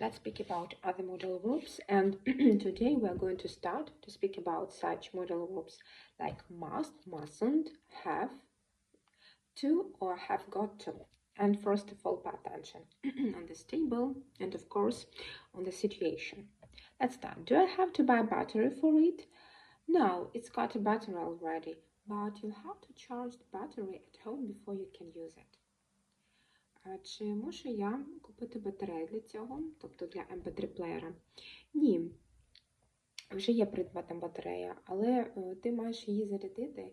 let's speak about other modal verbs. And today we are going to start to speak about such modal verbs like must, mustn't, have, to, or have got to. And first of all, pay attention on this table and, of course, on the situation. Let's start. Do I have to buy a battery for it? No, it's got a battery already, but you'll have to charge the battery at home before you can use it. Чи можу я купити батарею для цього, тобто для MP3-плеєра? Ні. Вже є придбана батарея, але е, ти маєш її зарядити.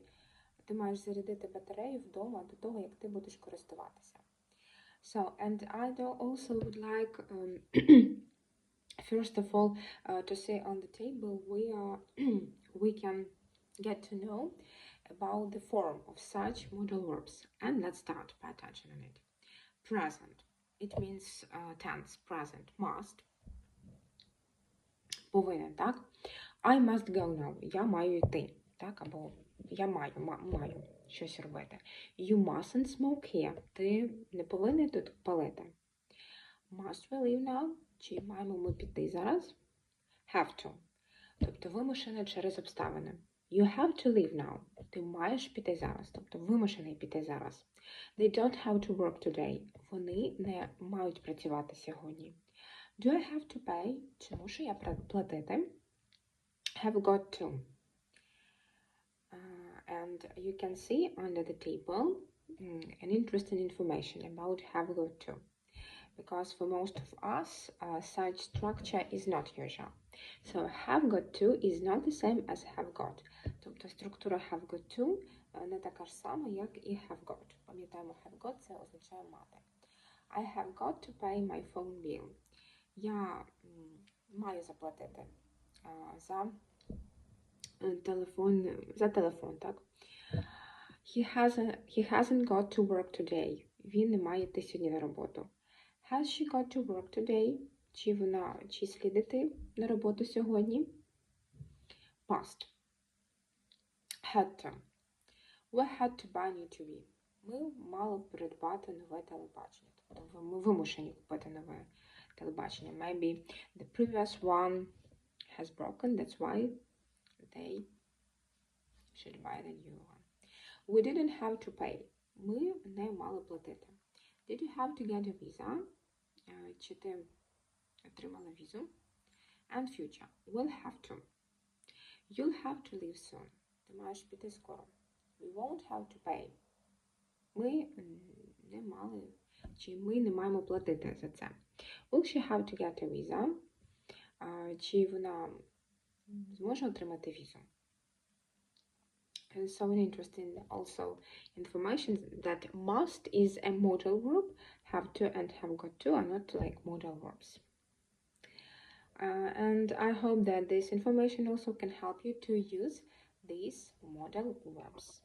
Ти маєш зарядити батарею вдома до того, як ти будеш користуватися. So, and I also would like, um, first of all, uh, to say on the table we are we can get to know about the form of such modal verbs. And let's start. Pay attention on it. Present. It means uh, tense, present, must. Повинен, так? I must go now. Я маю йти. Так? Або я маю, маю щось робити. You mustn't smoke here. Ти не повинен тут палити. Must we leave now? Чи маємо ми піти зараз? Have to. Тобто вимушене через обставини. You have to leave now. Ти маєш піти зараз. Тобто вимушений піти зараз. They don't have to work today. Вони не мають працювати сьогодні. Do I have to pay? Чи мушу я платити? Have got to. Uh, and you can see under the table mm, an interesting information about have got to. Because for most of us, uh, such structure is not usual. So have got to is not the same as have got. Тобто структура have got to е, не така ж сама, як і have got. Пам'ятаємо, have got це означає мати. I have got to pay my phone bill. Я маю заплатити за е, телефон, за телефон, так? He hasn't, he hasn't got to work today. Він не має йти сьогодні на роботу. Has she got to work today? Чи вона, чи слід іти на роботу сьогодні? Past. Had to. We had to buy new TV. Ми мали придбати нове телебачення. Тобто ми вимушені купити нове телебачення. Maybe the previous one has broken, that's why they should buy the new one. We didn't have to pay. Ми не мали платити. Did you have to get a visa? Е, Чи ти отримала візу? And future. Will have to. You'll have to leave soon. Ти маєш піти скоро. We won't have to pay. Ми не мали, чи ми не маємо платити за це. Will she have to get a visa? Чи вона зможе отримати візу? And so interesting also information that must is a modal verb, have to and have got to are not like modal verbs. Uh, and I hope that this information also can help you to use these modal verbs.